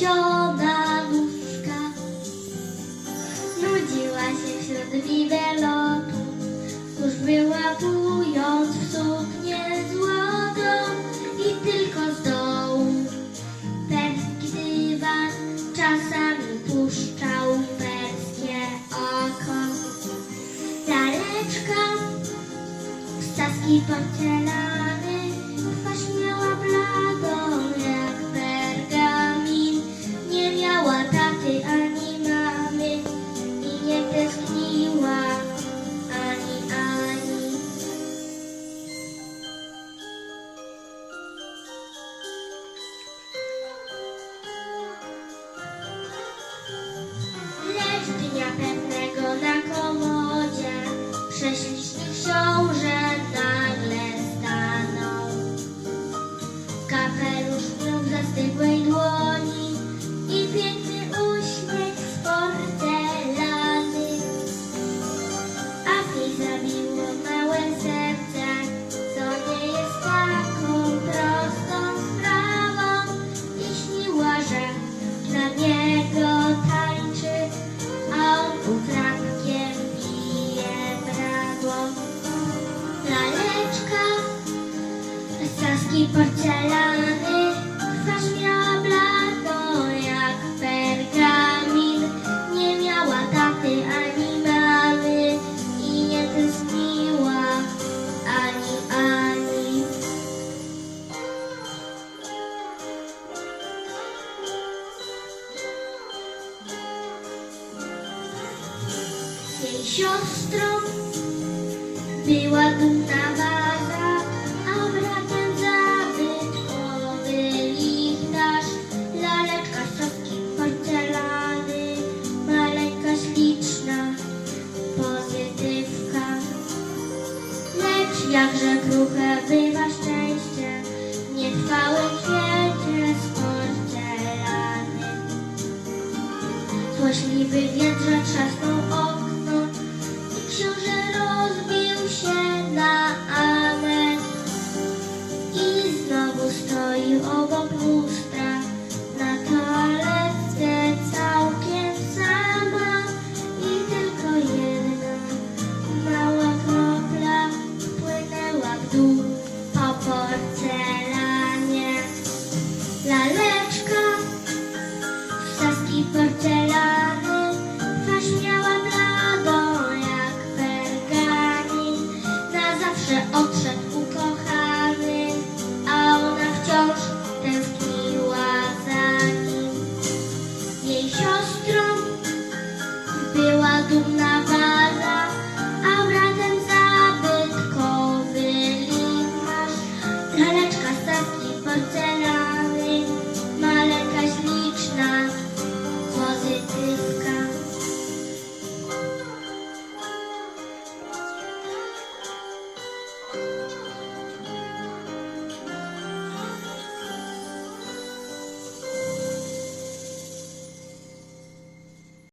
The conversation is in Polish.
środawówka Nudziła się wśród bibelotu Już wyłapując w suknię złotą I tylko z dołu. Perski dywan czasami puszczał perskie oko. Laleczka z taski porcelany zastygłej dłoni i piękny uśmiech z porcelany. A niej zabiło małe serce, co nie jest taką prostą sprawą. I śniła, że dla niego tańczy, a on utratkiem bije brawo. Laleczka z porcelany, Jej siostrą była dumna waza, a bratem zabytkowy lichtarz. Laleczka z soski porcelany, maleńka śliczna, pozytywka. Lecz jakże kruche bywa szczęście, w nietrwałym świecie z porcelany. Złośliwy wiatr trzasnął close to you, overcome. dumna waza, a bratem zabytkowy limarz, laleczka, stawki, porcelana.